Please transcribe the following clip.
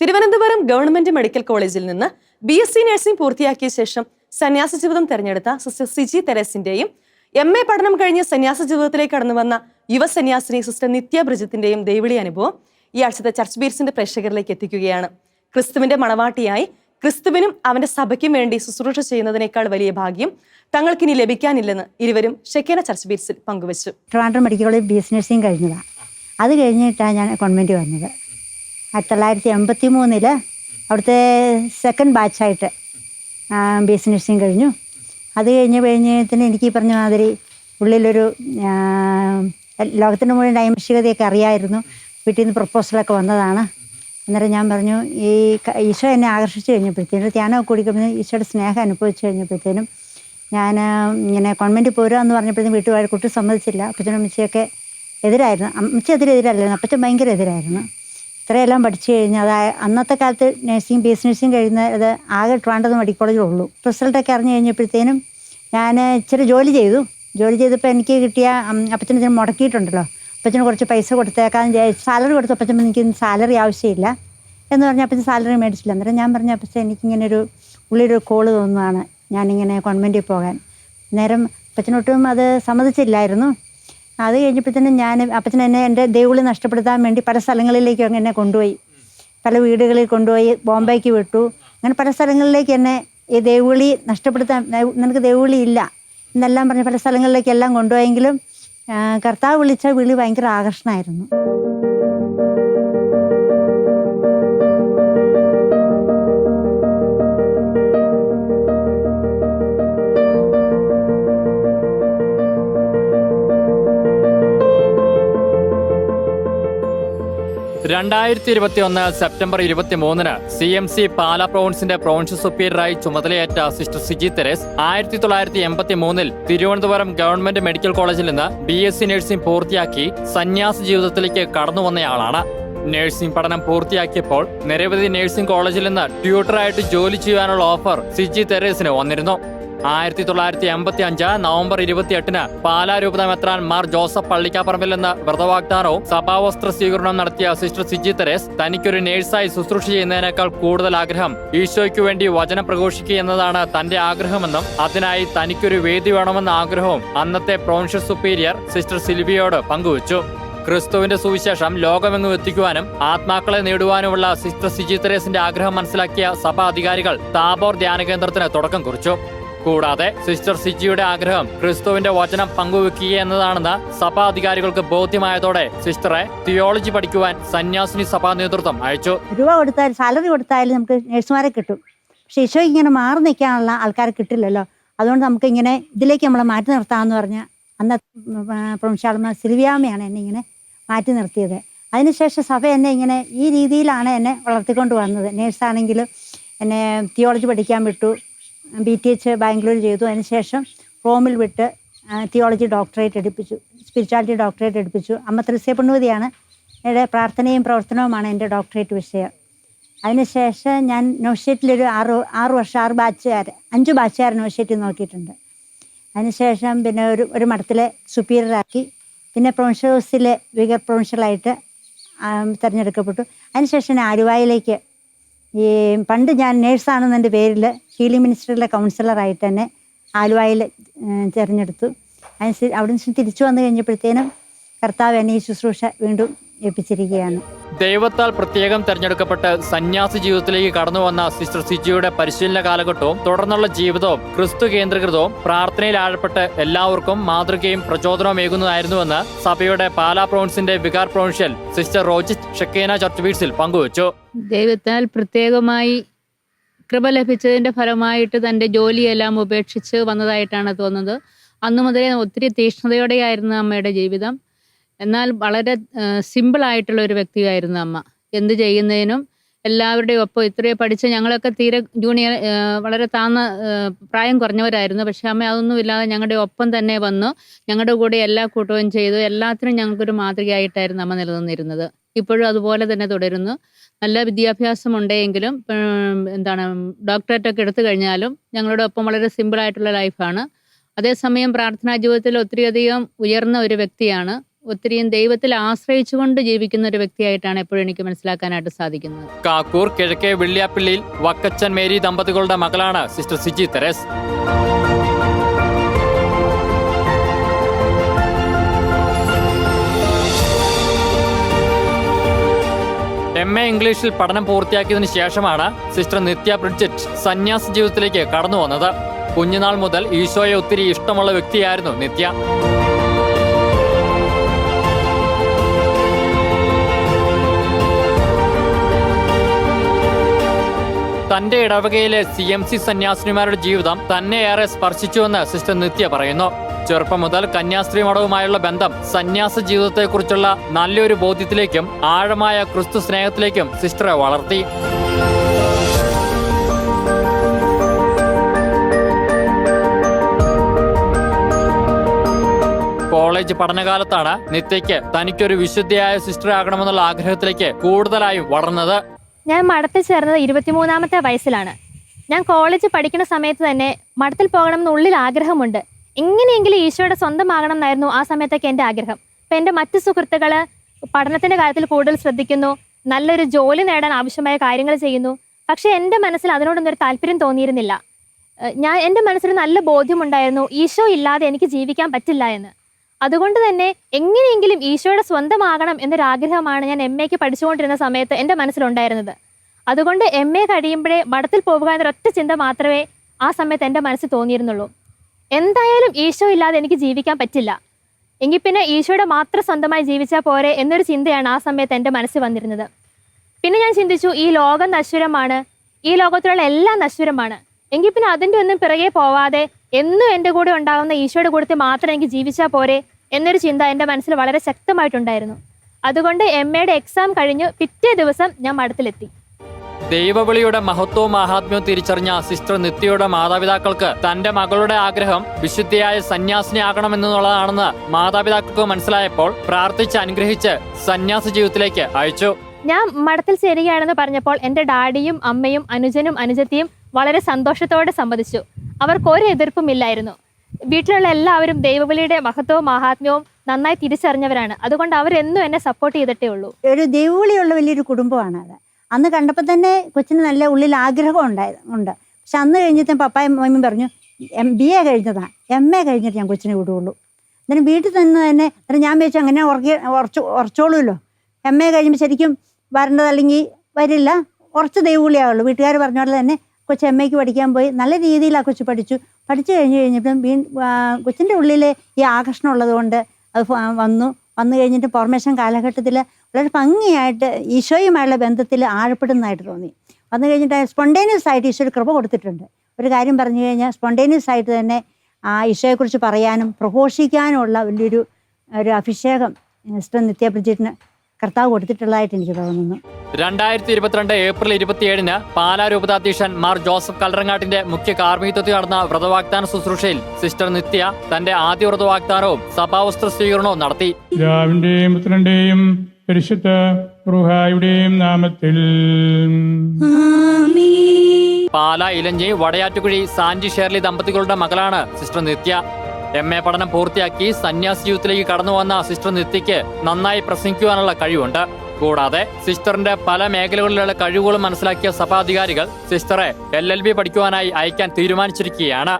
Thiruvananthapuram government medical കോളേജിൽ നിന്ന് B S C nursing പൂർത്തിയാക്കിയ ശേഷം സന്യാസ ജീവിതം തെരഞ്ഞെടുത്ത സിസ്റ്റർ സിജി തെരേസിന്റെയും എം എ പഠനം കഴിഞ്ഞ് സന്യാസ ജീവിതത്തിലേക്ക് കടന്നു വന്ന യുവ സന്യാസിനി സിസ്റ്റർ നിത്യ ബ്രിജിത്തിന്റെയും ദൈവിളി അനുഭവം ഈ ആഴ്ചത്തെ ചർച്ച് ബീറ്റ്സിന്റെ പ്രേക്ഷകരിലേക്ക് എത്തിക്കുകയാണ്. ക്രിസ്തുവിന്റെ മണവാട്ടിയായി ക്രിസ്തുവിനും അവന്റെ സഭയ്ക്കും വേണ്ടി ശുശ്രൂഷ ചെയ്യുന്നതിനേക്കാൾ വലിയ ഭാഗ്യം തങ്ങൾക്കിനി ലഭിക്കാനില്ലെന്ന് ഇരുവരും ഷെക്കേന ചർച്ച് ബീറ്റ്സിൽ പങ്കുവച്ചു. Trivandrum medical college B S nursing കഴിഞ്ഞതാണ് അത് കഴിഞ്ഞിട്ടാണ് ഞാൻ കോൺവെന്റ് വന്നത്. ആയിരത്തി തൊള്ളായിരത്തി എൺപത്തി മൂന്നിൽ അവിടുത്തെ സെക്കൻഡ് ബാച്ചായിട്ട് ബി എസ് നഴ്സിംഗ് കഴിഞ്ഞു. അത് കഴിഞ്ഞ് കഴിഞ്ഞതിന് എനിക്ക് ഈ പറഞ്ഞ മാതിരി ഉള്ളിലൊരു ലോകത്തിന്റെ മുഴുവൻ നൈമിഷികതയൊക്കെ അറിയായിരുന്നു. വീട്ടിൽ നിന്ന് പ്രപ്പോസലൊക്കെ വന്നതാണ്. അന്നേരം ഞാൻ പറഞ്ഞു ഈ ഈശോ എന്നെ ആകർഷിച്ച് കഴിഞ്ഞപ്പോഴത്തേനും ധ്യാനമൊക്കെ കൂടിക്കുമ്പോൾ ഈശോയുടെ സ്നേഹം അനുഭവിച്ചു കഴിഞ്ഞപ്പോഴത്തേനും ഞാൻ ഇങ്ങനെ കോൺവെന്റിൽ പോരുക എന്ന് പറഞ്ഞപ്പോഴത്തേനും വീട്ടുകാർ കുട്ടി സമ്മതിച്ചില്ല. അപ്പച്ചനും അമ്മച്ചിയൊക്കെ എതിരായിരുന്നു. അമ്മച്ചി അതിനെതിരല്ലായിരുന്നു അപ്പച്ചൻ ഭയങ്കര എതിരായിരുന്നു. ഇത്രയെല്ലാം പഠിച്ചു കഴിഞ്ഞാൽ അത് അന്നത്തെ കാലത്ത് നഴ്സിംഗ് ബി എസ്. നഴ്സിംഗ് കഴിയുന്നത് ആകെ ട്രിവാൻഡ്രം മെഡിക്കൽ കോളേജിലുള്ളൂ റിസൾട്ടൊക്കെ അറിഞ്ഞു കഴിഞ്ഞപ്പോഴത്തേനും ഞാൻ ഇച്ചിരി ജോലി ചെയ്തു. ജോലി ചെയ്തപ്പോൾ എനിക്ക് കിട്ടിയ അപ്പച്ചനെ ഇതിന് മുടക്കിയിട്ടുണ്ടല്ലോ. അപ്പച്ചന് കുറച്ച് പൈസ കൊടുത്തേക്കാന്ന് വിചാരിച്ചു സാലറി കൊടുത്തു അപ്പച്ചൻ എനിക്ക് സാലറി ആവശ്യമില്ല എന്ന് പറഞ്ഞാൽ അപ്പച്ചൻ സാലറി മേടിച്ചില്ല. അന്നേരം ഞാൻ പറഞ്ഞ അപ്പച്ചൻ എനിക്കിങ്ങനെ ഒരു ഉള്ളിലൊരു കോൾ തോന്നുന്നതാണ് ഞാനിങ്ങനെ കോൺവെന്റിൽ പോകാൻ. നേരം അപ്പച്ചനൊട്ടും അത് സമ്മതിച്ചില്ലായിരുന്നു. അത് കഴിഞ്ഞപ്പോഴത്തേനും ഞാൻ അപ്പച്ചൻ എന്നെ എന്റെ ദേവുളി നഷ്ടപ്പെടുത്താൻ വേണ്ടി പല സ്ഥലങ്ങളിലേക്കും എന്നെ കൊണ്ടുപോയി. പല വീടുകളിൽ കൊണ്ടുപോയി ബോംബെക്ക് വിട്ടു. അങ്ങനെ പല സ്ഥലങ്ങളിലേക്ക് എന്നെ ഈ ദേവുളി നഷ്ടപ്പെടുത്താൻ നിനക്ക് ദേവുളി ഇല്ല. എന്നെല്ലാം പറഞ്ഞ് പല സ്ഥലങ്ങളിലേക്കെല്ലാം കൊണ്ടുപോയെങ്കിലും കർത്താവ് വിളിച്ച വിളി ഭയങ്കര ആകർഷണമായിരുന്നു. രണ്ടായിരത്തി ഇരുപത്തി ഒന്ന് സെപ്റ്റംബർ ഇരുപത്തി മൂന്നിന് സി എം സി പാല പ്രൊവിൻസിന്റെ പ്രൊവിൻഷ്യൽ സുപ്പീരിയറായി ചുമതലയേറ്റ സിസ്റ്റർ സിജി തെരേസ് ആയിരത്തി തൊള്ളായിരത്തി എൺപത്തി മൂന്നിൽ തിരുവനന്തപുരം ഗവൺമെന്റ് മെഡിക്കൽ കോളേജിൽ നിന്ന് ബി എസ് സി നഴ്സിംഗ് പൂർത്തിയാക്കി സന്യാസ ജീവിതത്തിലേക്ക് കടന്നു വന്നയാളാണ്. നഴ്സിംഗ് പഠനം പൂർത്തിയാക്കിയപ്പോൾ നിരവധി നഴ്സിംഗ് കോളേജിൽ നിന്ന് ട്യൂട്ടറായിട്ട് ജോലി ചെയ്യാനുള്ള ഓഫർ സിജി തെരേസിന് വന്നിരുന്നു. ആയിരത്തി തൊള്ളായിരത്തി എൺപത്തി അഞ്ച് നവംബർ ഇരുപത്തിയെട്ടിന് പാലാ രൂപതമെത്രാൻ മാർ ജോസഫ് പള്ളിക്കാപ്പറമ്പിൽ നിന്ന് വ്രതവാഗ്ദാനവും സഭാവസ്ത്ര സ്വീകരണം നടത്തിയ സിസ്റ്റർ സിജി തെരേസ് തനിക്കൊരു നേഴ്സായി ശുശ്രൂഷ ചെയ്യുന്നതിനേക്കാൾ കൂടുതൽ ആഗ്രഹം ഈശോയ്ക്കു വേണ്ടി വചനം പ്രഘോഷിക്കുക എന്നതാണ് തന്റെ ആഗ്രഹമെന്നും അതിനായി തനിക്കൊരു വേദി വേണമെന്ന ആഗ്രഹവും അന്നത്തെ പ്രൊവിൻഷ്യൽ സുപ്പീരിയർ സിസ്റ്റർ സിൽവിയോട് പങ്കുവച്ചു. ക്രിസ്തുവിന്റെ സുവിശേഷം ലോകമെങ്ങും എത്തിക്കുവാനും ആത്മാക്കളെ നേടുവാനുമുള്ള സിസ്റ്റർ സിജി തെരേസിന്റെ ആഗ്രഹം മനസ്സിലാക്കിയ സഭാ അധികാരികൾ താബോർ ധ്യാന കേന്ദ്രത്തിന് തുടക്കം കുറിച്ചു. കൂടാതെ സിസ്റ്റർ സിജിയുടെ ആഗ്രഹം ക്രിസ്തുവിന്റെ വചനം പങ്കുവെക്കുക എന്നതാണെന്ന് സഭാ അധികാരികൾക്ക് ബോധ്യമായതോടെ സിസ്റ്ററെ തിയോളജി പഠിക്കുവാൻ സന്യാസിനി സഭാ നേതൃത്വം അയച്ചു. രൂപ കൊടുത്താൽ സാലറി കൊടുത്താലും നമുക്ക് നഴ്സുമാരെ കിട്ടും. പക്ഷെ ഈശോ ഇങ്ങനെ മാറി നിൽക്കാനുള്ള ആൾക്കാരെ കിട്ടില്ലല്ലോ. അതുകൊണ്ട് നമുക്ക് ഇങ്ങനെ ഇതിലേക്ക് നമ്മളെ മാറ്റി നിർത്താമെന്ന് പറഞ്ഞ അന്ന് പ്രൊവിൻഷ്യാളമ്മ സിൽവിയാമ്മയാണ് എന്നെ ഇങ്ങനെ മാറ്റി നിർത്തിയത്. അതിനുശേഷം സഭ എന്നെ ഇങ്ങനെ ഈ രീതിയിലാണ് എന്നെ വളർത്തിക്കൊണ്ട് വന്നത്. നേഴ്സാണെങ്കിലും എന്നെ തിയോളജി പഠിക്കാൻ വിട്ടു. ബി ടി എച്ച് ബാംഗ്ലൂർ ചെയ്തു. അതിനുശേഷം റോമിൽ വിട്ട് തിയോളജി ഡോക്ടറേറ്റ് എടുപ്പിച്ചു. സ്പിരിച്വാലിറ്റി ഡോക്ടറേറ്റ് എടുപ്പിച്ചു. അമ്മ ത്രിസ്യ പുണ്യവതിയാണ് എന്റെ പ്രാർത്ഥനയും പ്രവർത്തനവുമാണ് എന്റെ ഡോക്ടറേറ്റ് വിഷയം. അതിനുശേഷം ഞാൻ നോഷേറ്റിലൊരു ആറ് ആറ് വർഷം ആറ് ബാച്ചുകാർ അഞ്ച് ബാച്ചുകാർ നോഷേറ്റിൽ നോക്കിയിട്ടുണ്ട്. അതിനുശേഷം പിന്നെ ഒരു ഒരു മഠത്തിലെ സുപ്പീരിയറാക്കി. പിന്നെ പ്രൊവിൻഷ്യൽ ഹൗസിലെ വിഗർ പ്രൊവിൻഷ്യലായിട്ട് തിരഞ്ഞെടുക്കപ്പെട്ടു. അതിനുശേഷം ആലുവായിലേക്ക് ഈ പണ്ട് ഞാൻ നേഴ്സാണെന്നെന്റെ പേരിൽ ഹീലിംഗ് മിനിസ്റ്ററിലെ കൗൺസിലറായിട്ട് തന്നെ ആലുവായിൽ തിരഞ്ഞെടുത്തു. അതിന് അവിടെ നിന്ന് തിരിച്ചു വന്നു കഴിഞ്ഞപ്പോഴത്തേനും കർത്താവ് എന്നെ ഈ ശുശ്രൂഷ വീണ്ടും ഏൽപ്പിച്ചിരിക്കുകയാണ്. ദൈവത്താൽ പ്രത്യേകം തെരഞ്ഞെടുക്കപ്പെട്ട് സന്യാസി ജീവിതത്തിലേക്ക് കടന്നു വന്ന സിസ്റ്റർ സിജിയുടെ പരിശീലന കാലഘട്ടവും തുടർന്നുള്ള ജീവിതവും ക്രിസ്തു കേന്ദ്രീകൃതവും പ്രാർത്ഥനയിൽ ആഴപ്പെട്ട് എല്ലാവർക്കും മാതൃകയും പ്രചോദനവുമേകുന്നതായിരുന്നുവെന്ന് സഭയുടെ പാലാ പ്രോൺസിന്റെ vicar provincial sister Rojith ഷെക്കേന church ബീറ്റ്സിൽ പങ്കുവച്ചു. ദൈവത്താൽ പ്രത്യേകമായി കൃപ ലഭിച്ചതിന്റെ ഫലമായിട്ട് തന്റെ ജോലിയെല്ലാം ഉപേക്ഷിച്ച് വന്നതായിട്ടാണ് തോന്നുന്നത്. അന്നു മുതലേ ഒത്തിരി തീക്ഷ്ണതയോടെയായിരുന്നു അമ്മയുടെ ജീവിതം. എന്നാൽ വളരെ സിമ്പിൾ ആയിട്ടുള്ള ഒരു വ്യക്തിയായിരുന്നു അമ്മ. എന്ത് ചെയ്യുന്നതിനും എല്ലാവരുടെയും ഒപ്പം ഇത്രയും പഠിച്ച ഞങ്ങളൊക്കെ തീരെ ജൂനിയർ വളരെ താന്ന പ്രായം കുറഞ്ഞവരായിരുന്നു. പക്ഷെ അമ്മ അതൊന്നും ഇല്ലാതെ ഞങ്ങളുടെ ഒപ്പം തന്നെ വന്നു. ഞങ്ങളുടെ കൂടെ എല്ലാ കൂട്ടവും ചെയ്തു. എല്ലാത്തിനും ഞങ്ങൾക്കൊരു മാതൃകയായിട്ടായിരുന്നു അമ്മ നിലനിന്നിരുന്നത്. ഇപ്പോഴും അതുപോലെ തന്നെ തുടരുന്നു. നല്ല വിദ്യാഭ്യാസം ഉണ്ടെങ്കിലും എന്താണ് ഡോക്ടറേറ്റ് ഒക്കെ എടുത്തു കഴിഞ്ഞാലും ഞങ്ങളുടെ ഒപ്പം വളരെ സിമ്പിളായിട്ടുള്ള ലൈഫാണ് അതേസമയം പ്രാർത്ഥനാ ജീവിതത്തിൽ ഒത്തിരിയധികം ഉയർന്ന ഒരു വ്യക്തിയാണ്. ഒത്തിരിയും ദൈവത്തിൽ ആശ്രയിച്ചുകൊണ്ട് ജീവിക്കുന്ന ഒരു വ്യക്തിയായിട്ടാണ് എപ്പോഴും എനിക്ക് മനസ്സിലാക്കാനായിട്ട് സാധിക്കുന്നത്. കാക്കൂർ കിഴക്കേ വെള്ളിയാപ്പിള്ളിയിൽ വക്കച്ചൻ മേരി ദമ്പതികളുടെ മകളാണ് sister Siji Therese. M A ഇംഗ്ലീഷിൽ പഠനം പൂർത്തിയാക്കിയതിനു ശേഷമാണ് സിസ്റ്റർ നിത്യ ബ്രിഡ്ജറ്റ് സന്യാസ ജീവിതത്തിലേക്ക് കടന്നു വന്നത്. കുഞ്ഞുനാൾ മുതൽ ഈശോയെ ഒത്തിരി ഇഷ്ടമുള്ള വ്യക്തിയായിരുന്നു നിത്യ. തന്റെ ഇടവകയിലെ സി എം സി സന്യാസിനിമാരുടെ ജീവിതം തന്നെ ഏറെ സ്പർശിച്ചുവെന്ന് സിസ്റ്റർ നിത്യ പറയുന്നു. ചെറുപ്പം മുതൽ കന്യാസ്ത്രീ മഠവുമായുള്ള ബന്ധം സന്യാസ ജീവിതത്തെക്കുറിച്ചുള്ള നല്ലൊരു ബോധ്യത്തിലേക്കും ആഴമായ ക്രിസ്തു സ്നേഹത്തിലേക്കും സിസ്റ്ററെ വളർത്തി. കോളേജ് പഠനകാലത്താണ് നിത്യയ്ക്ക് തനിക്കൊരു വിശുദ്ധിയായ സിസ്റ്റർ ആകണമെന്നുള്ള ആഗ്രഹത്തിലേക്ക് കൂടുതലായും വളർന്നത്. ഞാൻ മഠത്തിൽ ചേർന്നത് ഇരുപത്തിമൂന്നാമത്തെ വയസ്സിലാണ്. ഞാൻ കോളേജ് പഠിക്കുന്ന സമയത്ത് തന്നെ മഠത്തിൽ പോകണമെന്ന് ഉള്ളിൽ ആഗ്രഹമുണ്ട്. എങ്ങനെയെങ്കിലും ഈശോയുടെ സ്വന്തമാകണം എന്നായിരുന്നു ആ സമയത്തൊക്കെ എന്റെ ആഗ്രഹം. ഇപ്പം എന്റെ മറ്റ് സുഹൃത്തുക്കൾ പഠനത്തിന്റെ കാര്യത്തിൽ കൂടുതൽ ശ്രദ്ധിക്കുന്നു നല്ലൊരു ജോലി നേടാൻ ആവശ്യമായ കാര്യങ്ങൾ ചെയ്യുന്നു. പക്ഷേ എന്റെ മനസ്സിൽ അതിനോടൊന്നും ഒരു താല്പര്യം തോന്നിയിരുന്നില്ല. ഞാൻ എന്റെ മനസ്സിൽ നല്ല ബോധ്യമുണ്ടായിരുന്നു ഈശോ ഇല്ലാതെ എനിക്ക് ജീവിക്കാൻ പറ്റില്ല എന്ന്. അതുകൊണ്ട് തന്നെ എങ്ങനെയെങ്കിലും ഈശോയുടെ സ്വന്തമാകണം എന്നൊരാഗ്രഹമാണ് ഞാൻ എം എക്ക് പഠിച്ചുകൊണ്ടിരുന്ന സമയത്ത് എന്റെ മനസ്സിലുണ്ടായിരുന്നത്. അതുകൊണ്ട് എം എ കഴിയുമ്പോഴേ മഠത്തിൽ പോവുക എന്നൊരൊറ്റ ചിന്ത മാത്രമേ ആ സമയത്ത് എന്റെ മനസ്സിൽ തോന്നിയിരുന്നുള്ളൂ. എന്തായാലും ഈശോ ഇല്ലാതെ എനിക്ക് ജീവിക്കാൻ പറ്റില്ല. എങ്കിൽ പിന്നെ ഈശോയുടെ മാത്രം സ്വന്തമായി ജീവിച്ചാൽ പോരെ എന്നൊരു ചിന്തയാണ് ആ സമയത്ത് എന്റെ മനസ്സിൽ വന്നിരുന്നത്. പിന്നെ ഞാൻ ചിന്തിച്ചു ഈ ലോകം നശ്വരമാണ്. ഈ ലോകത്തിലുള്ള എല്ലാം നശ്വരമാണ്. എങ്കിൽ പിന്നെ അതിന്റെ ഒന്നും പിറകെ പോവാതെ എന്നും എന്റെ കൂടെ ഉണ്ടാകുന്ന ഈശോയുടെ കൂടത്തിൽ മാത്രം എനിക്ക് ജീവിച്ചാൽ പോരെ എന്നൊരു ചിന്ത എന്റെ മനസ്സിൽ വളരെ ശക്തമായിട്ടുണ്ടായിരുന്നു. അതുകൊണ്ട് എം എയുടെ എക്സാം കഴിഞ്ഞ് പിറ്റേ ദിവസം ഞാൻ മഠത്തിലെത്തി. ദൈവവിളിയുടെ മഹത്വവും മഹാത്മ്യവും തിരിച്ചറിഞ്ഞ സിസ്റ്റർ നിത്യയുടെ മാതാപിതാക്കൾക്ക് തന്റെ മകളുടെ ആഗ്രഹം വിശുദ്ധിയായ സന്യാസിനിയാകണമെന്നുള്ളതാണെന്ന് മാതാപിതാക്കൾക്ക് മനസ്സിലായപ്പോൾ പ്രാർത്ഥിച്ച് അനുഗ്രഹിച്ച് സന്യാസ ജീവിതത്തിലേക്ക് അയച്ചു. ഞാൻ മഠത്തിൽ ചേരുകയാണെന്ന് പറഞ്ഞപ്പോൾ എന്റെ ഡാഡിയും അമ്മയും അനുജനും അനുജത്തിയും വളരെ സന്തോഷത്തോടെ സമ്മതിച്ചു അവർക്ക് ഒരു എതിർപ്പും ഇല്ലായിരുന്നു. വീട്ടിലുള്ള എല്ലാവരും ദൈവവിളിയുടെ മഹത്വവും മഹാത്മ്യവും നന്നായി തിരിച്ചറിഞ്ഞവരാണ്. അതുകൊണ്ട് അവരെന്നും എന്നെ സപ്പോർട്ട് ചെയ്തിട്ടേ ഉള്ളൂ. ഒരു ദൈവവിളിയുള്ള വലിയൊരു കുടുംബമാണ് അത്. അന്ന് കണ്ടപ്പോൾ തന്നെ കൊച്ചിന് നല്ല ഉള്ളിൽ ആഗ്രഹം ഉണ്ടായത് ഉണ്ട്. പക്ഷെ അന്ന് കഴിഞ്ഞിട്ട് പപ്പായും മമ്മിയും പറഞ്ഞു എം ബി എ കഴിഞ്ഞതാണ്. എം എ കഴിഞ്ഞിട്ട് ഞാൻ കൊച്ചിനെ വിടുകയുള്ളൂ എന്നിട്ട് വീട്ടിൽ നിന്ന് തന്നെ എന്നിട്ട് ഞാൻ വെച്ചു അങ്ങനെ ഉറക്കി ഉറച്ചു ഉറച്ചോളൂല്ലോ. എം എ കഴിയുമ്പോൾ ശരിക്കും വരേണ്ടത് അല്ലെങ്കിൽ വരില്ല. കുറച്ച് ദൈവവിളിയാവുള്ളൂ വീട്ടുകാർ പറഞ്ഞ പോലെ തന്നെ കൊച്ചു എം എക്ക് പഠിക്കാൻ പോയി. നല്ല രീതിയിൽ ആ കൊച്ചു പഠിച്ചു. പഠിച്ചു കഴിഞ്ഞ് കഴിഞ്ഞപ്പം വീ കൊച്ചിന്റെ ഉള്ളിൽ ഈ ആകർഷണം ഉള്ളതുകൊണ്ട് അത് വന്നു. വന്നു കഴിഞ്ഞിട്ട് ഫോർമേഷൻ കാലഘട്ടത്തിൽ വളരെ ഭംഗിയായിട്ട് ഈശോയുമായുള്ള ബന്ധത്തിൽ ആഴപ്പെടുന്നതായിട്ട് തോന്നി. വന്നു കഴിഞ്ഞിട്ട് സ്പോണ്ടേനിയസ് ആയിട്ട് ഈശോ കൃപ കൊടുത്തിട്ടുണ്ട്. ഒരു കാര്യം പറഞ്ഞു കഴിഞ്ഞാൽ സ്പോണ്ടേനിയസ് ആയിട്ട് തന്നെ ആ ഈശോയെക്കുറിച്ച് പറയാനും പ്രഘോഷിക്കാനുമുള്ള വലിയൊരു ഒരു അഭിഷേകം മിസ്റ്റർ നിത്യ ബ്രിജിറ്റിന് കർത്താവ് കൊടുത്തിട്ടുള്ളതായിട്ട് എനിക്ക് തോന്നുന്നു. രണ്ടായിരത്തി ഇരുപത്തിരണ്ട് ഏപ്രിൽ ഇരുപത്തിയേഴിന് പാലാ രൂപതാധ്യക്ഷൻ മാർ ജോസഫ് കല്ലറങ്ങാട്ടിന്റെ മുഖ്യ കാർമ്മികത്വത്തിൽ നടന്ന വ്രതവാഗ്ദാന ശുശ്രൂഷയിൽ സിസ്റ്റർ നിത്യ തന്റെ ആദ്യ വ്രതവാഗ്ദാനവും സഭാവസ്ത്ര സ്വീകരണവും നടത്തി. പിതാവിന്റെയും പുത്രന്റെയും പരിശുദ്ധ റുഹായുടെയും നാമത്തിൽ. പാലാ ഇലഞ്ഞി വടയാറ്റുകുഴി സാൻജി ഷേർലി ദമ്പതികളുടെ മകളാണ് സിസ്റ്റർ നിത്യ. എം എ പഠനം പൂർത്തിയാക്കി സന്യാസി ജീവിതത്തിലേക്ക് കടന്നു വന്ന സിസ്റ്റർ നിത്യയ്ക്ക് നന്നായി പ്രസംഗിക്കുവാനുള്ള കഴിവുണ്ട്. കൂടാതെ സിസ്റ്ററിന്റെ പല മേഖലകളിലുള്ള കഴിവുകളും മനസ്സിലാക്കിയ സഭാധികാരികൾ സിസ്റ്ററെ എൽ എൽ ബി പഠിക്കുവാനായി അയക്കാൻ തീരുമാനിച്ചിരിക്കുകയാണ്.